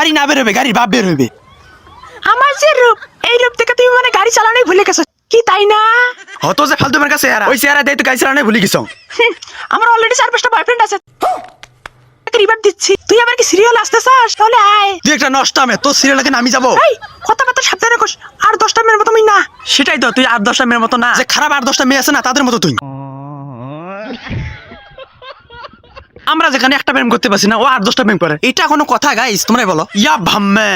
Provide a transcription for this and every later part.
গাড়ি না বেরোবে গাড়ির বাপ বের হইবে আমার যে রূপ এই রূপ থেকে তুমি মানে গাড়ি চালানোই ভুলে গেছো। কি তাই না? হত যে ফালতু কাছে ওই চেহারা দেয় তো গাড়ি চালানো ভুলে গেছ আমার অলরেডি চার পাঁচটা বয়ফ্রেন্ড আছে রিভার দিচ্ছি। তুই আবার কি সিরিয়াল আসতে চাস তাহলে আয়। তুই একটা নষ্ট আমি তোর সিরিয়ালকে নামি যাব। এই কথা কথা সাবধানে কোস। আর দশটা মেয়ের মতো আমি না। সেটাই তো তুই আট দশটা মেয়ের মতো না। যে খারাপ আট দশটা মেয়ে আছে না তাদের মতো তুই। আমরা যেখানে একটা প্রেম করতে পারছি না ও আট দশটা প্রেম করে এটা কোনো কথা গাইস তোমরাই বলো ইয়া ভাম্মে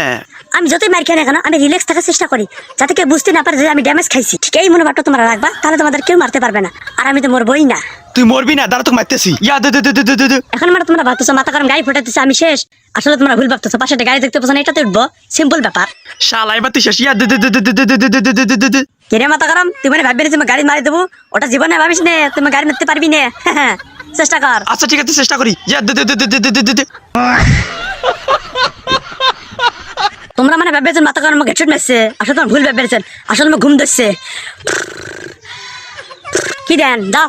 আমি যতই মার খাই না কেন আমি রিল্যাক্স থাকার চেষ্টা করি যাতে কেউ বুঝতে না পারে যে আমি ড্যামেজ খাইছি ঠিক এই মনোভাবটা তোমরা রাখবা তাহলে তোমাদের কেউ মারতে পারবে না আর আমি তো মরবই না তুই মরবি না দাঁড়া তোকে মারতেছি ইয়া দে দে দে দে দে দে এখন মানে তোমরা ভাবতেছো মাথা গরম গাড়ি ফোটাতেছে আমি শেষ আসলে তোমরা ভুল ভাবতেছো পাশে গাড়ি দেখতে পাচ্ছ না এটাতে উঠবো সিম্পল ব্যাপার শালা এবার তুই শেষ ইয়া দে দে দে দে দে দে দে দে দে দে দে দে দে মাথা গরম তুই মানে ভাববি না তুমি গাড়ি মারি দেবো ওটা জীবনে ভাবিস না তুমি গাড়ি মারতে পারবি না চেষ্টা কর। আচ্ছা ঠিক আছে চেষ্টা করি। ইয়া দে দে দে দে দে দে তোমরা মানে ভেবেছেন মাথা কারণ আমাকে ছুট মেসছে আসলে তোমার ভুল ভেবেছেন আসলে আমার ঘুম ধরছে। কি দেন? দাও।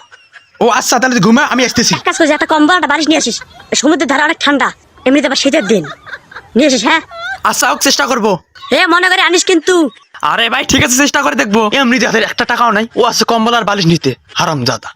ও আচ্ছা তাহলে ঘুমা আমি আসতেছি। এক কাজ করছি একটা কম্বল একটা বালিশ নিয়ে আসিস। সমুদ্রের ধারা অনেক ঠান্ডা। এমনি তো শীতের দিন। নিয়ে আসিস হ্যাঁ? আচ্ছা হোক চেষ্টা করব। এ মনে করে আনিস কিন্তু। আরে ভাই ঠিক আছে চেষ্টা করে দেখব। এমনি যাদের একটা টাকাও নাই ও আছে কম্বল আর বালিশ নিতে। হারাম দাদা